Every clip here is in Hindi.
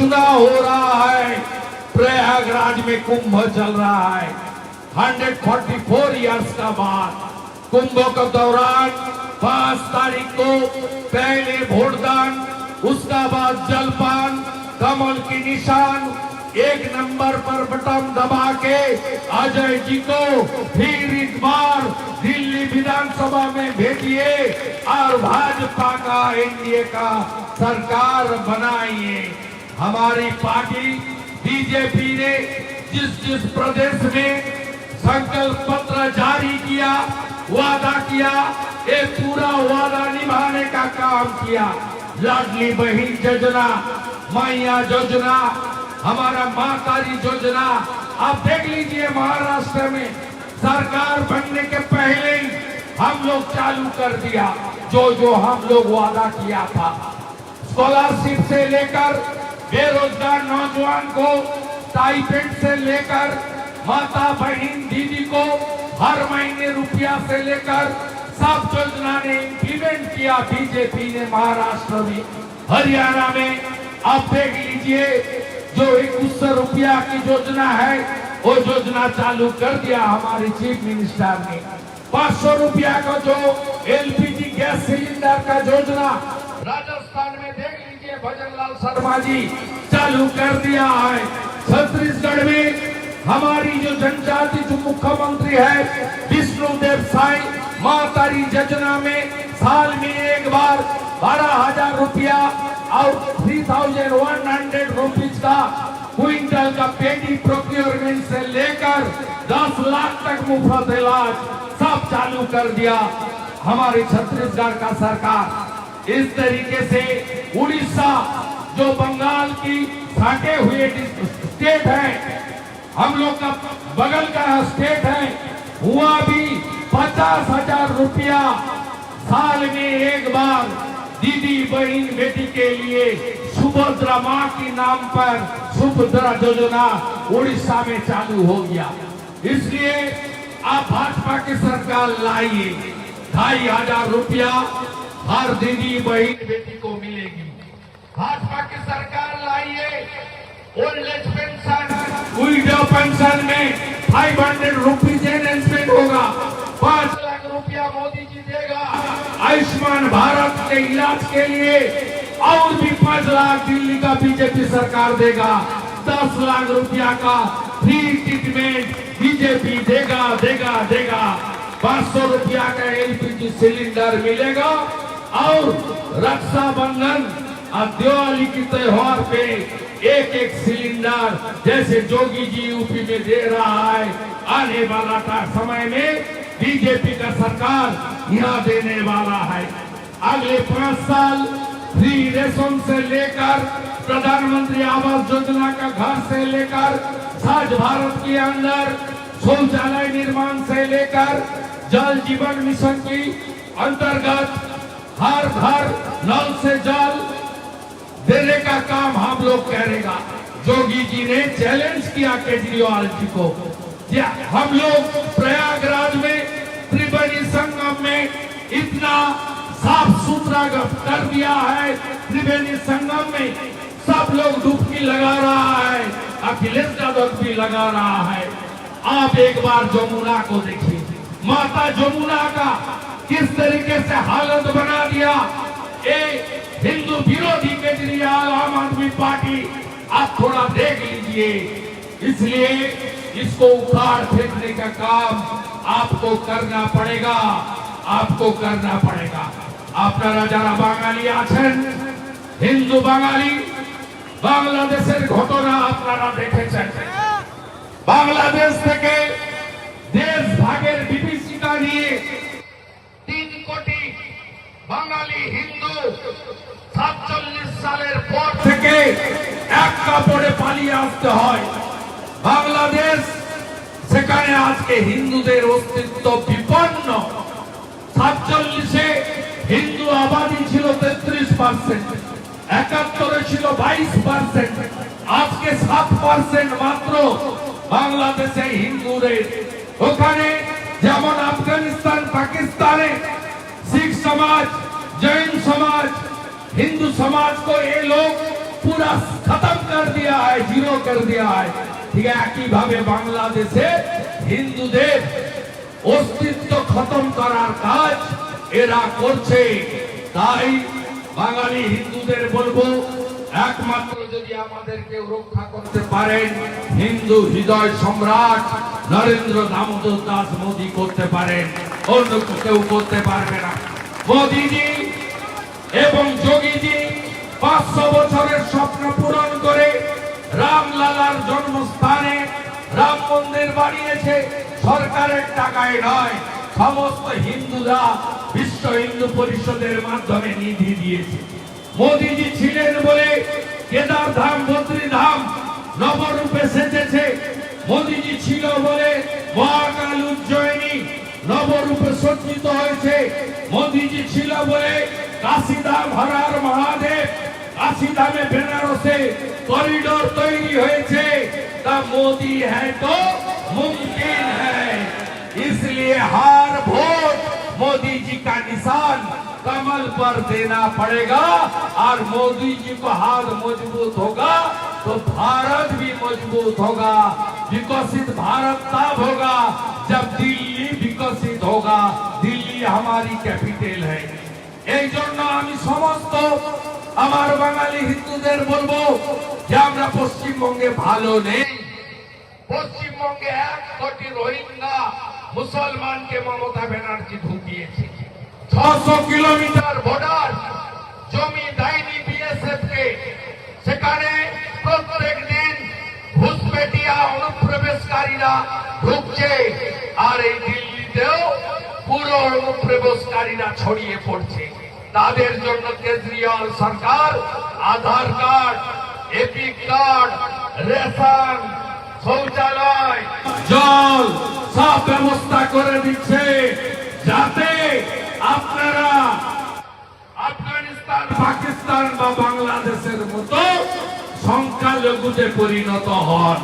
चुनाव हो रहा है। प्रयागराज में कुंभ चल रहा है। 144 इयर्स का बाद कुंभ के दौरान पाँच तारीख को पहले वोटदान उसका बाद जलपान, कमल की निशान, एक नंबर पर बटन दबा के अजय जी को फिर एक बार दिल्ली विधानसभा में भेजिए और भाजपा का एनडीए का सरकार बनाइए। हमारी पार्टी बीजेपी ने जिस जिस प्रदेश में संकल्प पत्र जारी किया, वादा किया, ये पूरा वादा निभाने का काम किया। लाडली बहन योजना मैया योजना, हमारा मातारी योजना, आप देख लीजिए महाराष्ट्र में सरकार बनने के पहले ही हम लोग चालू कर दिया, जो जो हम लोग वादा किया था। स्कॉलरशिप से लेकर बेरोजगार नौजवान को स्टाइपेंड से लेकर, माता बहन, दीदी को हर महीने रुपया से लेकर सब योजना ने इम्प्लीमेंट किया बीजेपी ने महाराष्ट्र में। हरियाणा में, आप देख लीजिए, जो इक्कीस रुपया की योजना है, वो योजना चालू कर दिया हमारे चीफ मिनिस्टर ने। पाँच सौ रुपया का जो एलपीजी गैस सिलेंडर का योजना राजस्थान में भजन लाल शर्मा जी चालू कर दिया है। छत्तीसगढ़ में हमारी जो जनजाति, जो मुख्यमंत्री है विष्णु देव साई, मातारी योजना में साल में एक बार बारह हज़ार रुपया और three thousand one hundred rupees का क्विंटल का पेटी प्रोक्योरमेंट से लेकर दस लाख तक मुफ़्त इलाज सब चालू कर दिया। हमारी छत्तीसगढ़ का सरकार इस तरीके से उड़ीसा, जो बंगाल की साटे हुए स्टेट है, हम लोग का बगल का स्टेट है, हुआ भी पचास हज़ार रुपया साल में एक बार दीदी बहन बेटी के लिए सुभद्रा माँ के नाम पर सुभद्रा योजना उड़ीसा में चालू हो गया। इसलिए आप भाजपा की सरकार लाइए, ढाई हज़ार रुपया हर दीदी बहन बेटी को मिलेगी। भाजपा की सरकार लाइए। Old age pension. Widow pension में फाइव हंड्रेड रुपीज़ एनहेंसमेंट होगा। पाँच लाख रुपया मोदी जी देगा। आयुष्मान भारत के इलाज के लिए और भी पाँच लाख दिल्ली का बीजेपी सरकार देगा। दस लाख रुपया का फ्री ट्रीटमेंट बीजेपी देगा देगा देगा। पाँच सौ रुपया का एलपीजी सिलेंडर मिलेगा। और रक्षाबंधन और दिवाली के त्योहार पे एक एक सिलेंडर जैसे जोगी जी यूपी में दे रहा है। आने वाला था समय में बीजेपी का सरकार यहाँ देने वाला है। अगले पाँच साल फ्री रेशन से लेकर प्रधानमंत्री आवास योजना का घर से लेकर स्वच्छ भारत के अंदर शौचालय निर्माण से लेकर जल जीवन मिशन की अंतर्गत हर घर नल से जल देने का काम हम लोग करेगा। जोगी जी ने चैलेंज किया केजरीवाल जी को हम लोग प्रयागराज में, त्रिवेणी संगम में इतना साफ़ सुथरा कर दिया है। त्रिवेणी संगम में सब लोग डुबकी लगा रहा है, अखिलेश यादव भी लगा रहा है। आप एक बार जमुना को देखिए। माता जमुना का किस तरीके से हालत बना दिया ए हिंदू विरोधी केजरीवाल आम आदमी पार्टी आप थोड़ा देख लीजिए इसलिए इसको उखाड़ फेंकने का काम आपको करना पड़ेगा आपको करना पड़ेगा আপনারা যারা বাঙালি আছেন হিন্দু বাঙালি বাংলাদেশের ঘটনা আপনারা দেখেছেন বাংলাদেশ থেকে বাঙালি হিন্দু সাতচল্লিশ সালের পর থেকে এক কাপড়ে পালিয়ে আসতে হয়। বাংলাদেশ, সেখানে আজকে হিন্দুদের অস্তিত্ব বিপন্ন। সাতচল্লিশে হিন্দু আবাদি ছিল তেত্রিশ পার্সেন্ট একাত্তরে ছিল বাইশ পার্সেন্ট আজকে সাত পার্সেন্ট মাত্র বাংলাদেশে হিন্দুদের। ওখানে যেমন আফগানিস্তান, পাকিস্তানে समाज जैन समाज हिंदू समाज को ये लोग पूरा खत्म कर दिया है जीरो कर दिया है ঠিক একইভাবে বাংলাদেশে হিন্দুদের অস্তিত্ব খতম করার কাজ এরা করছে তাই বাঙালি হিন্দুদের বলবো একমাত্র যদি আমাদেরকে রক্ষা করতে পারেন হিন্দু হৃদয় সম্রাট নরেন্দ্র দামোদর দাস মোদী করতে পারেন অন্য কেউ করতে পারবে না মোদীজি এবং যোগীজি পাঁচশো বছরের স্বপ্ন পূরণ করে রামলালার জন্মস্থানে রাম মন্দির বানিয়েছে। সরকারের টাকায় নয়, সমস্ত হিন্দুরা বিশ্ব হিন্দু পরিষদের মাধ্যমে নিধি দিয়েছে। মোদিজি ছিলেন বলে কেদার ধাম বদ্রী ধাম নবরূপে সেজেছে। মোদিজি ছিল বলে মহাকাল উজ্জয়িনী নবরূপে সজ্জিত হয়েছে মোদিজি ছিল বলে কাশিধাম হরার মহাদেব কাশিধামে বেনারসে করিডোর তৈরি হয়েছে তা মোদি হ্যাঁ তো মুমকিন है इसलिए हार वोट मोदी जी का निशान कमल पर देना पड़ेगा और मोदी जी को हाथ मजबूत होगा तो भारत भी मजबूत होगा विकसित भारत तब होगा जब दिल्ली বিকশিত হোক দিল্লি আমার ক্যাপিটাল হ্যাঁ এই জন্য আমি সমস্ত আমার বাঙালি হিন্দুদের বলব যে আমরা পশ্চিমবঙ্গে ভালো নেই। পশ্চিমবঙ্গে এক কোটি রোহিঙ্গা মুসলমানকে মমতা ব্যানার্জি ঢুকিয়েছে। ছশো কিলোমিটার বর্ডার, জমি দেয়নি বিএসএফ কে সেখানে প্রত্যেক দিন ঘুষপেটিয়া অনুপ্রবেশকারীরা ঢুকছে। আর এই অনুপ্রবেশকারীরা ছড়িয়ে পড়ছে। তাদের জন্য কেজরিওয়াল সরকার, Aadhaar card, EPIC card, ration, শৌচালয়, জল সব ব্যবস্থা করে দিচ্ছে যাতে আপনারা আফগানিস্তান, পাকিস্তান বা বাংলাদেশের মতো সংখ্যালঘুতে পরিণত হন।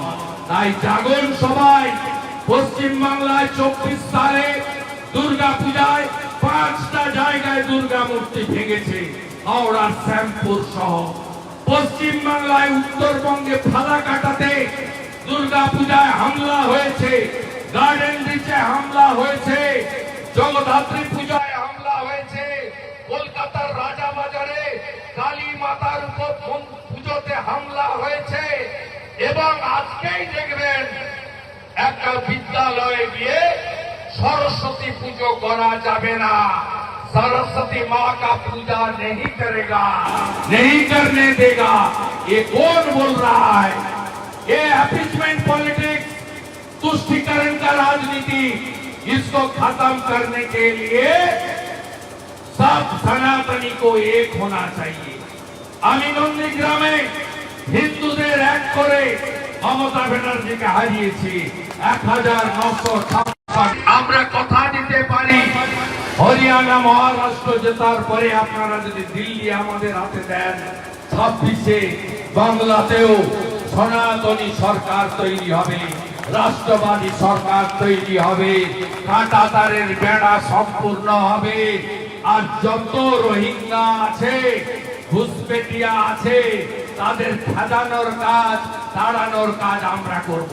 তাই জাগন সবাই পশ্চিম বাংলায় চব্বিশ সালে দুর্গা পূজায় পাঁচটা জায়গায় দুর্গা মূর্তি ভেঙেছে। হাওড়ার শ্যামপুর সহ পশ্চিম বাংলায় উত্তরবঙ্গে ফালা কাটাতে দুর্গা পূজায় হামলা হয়েছে। গার্ডেন রিচে হামলা হয়েছে। জগদ্ধাত্রী পূজায় হামলা হয়েছে। কলকাতার রাজা বাজারে কালী মাতার উপর পুজোতে হামলা হয়েছে। এবং আজকেই দেখবেন, একটা বিদ্যালয়ে গিয়ে সরস্বতী পুজো করা যাবে না सरस्वती माँ का पूजा नहीं करेगा नहीं करने देगा ये कौन बोल रहा है ये अपीचमेंट पॉलिटिक्स तुष्टिकरण का राजनीति इसको खत्म करने के लिए सब सनातनी को एक होना चाहिए আমি নন্দীগ্রামে হিন্দুদের এক করে মমতা ব্যানার্জিকে হারিয়েছি এক হাজার নশো ছাপ্পান্ন আমরা কথা দিতে পারি। হরিয়ানা মহারাষ্ট্র জেতার পরে আপনারা যদি দিল্লি আমাদের হাতে দেন, ছাব্বিশে বাংলাতেও সনাতনী সরকার তৈরি হবে, রাষ্ট্রবাদী সরকার তৈরি হবে, কাঁটাতারের বেড়া সম্পূর্ণ হবে। আর যত রোহিঙ্গা আছে ঘুষপেটিয়া আছে, তাদের সাজানোর কাজ, তাড়ানোর কাজ আমরা করব।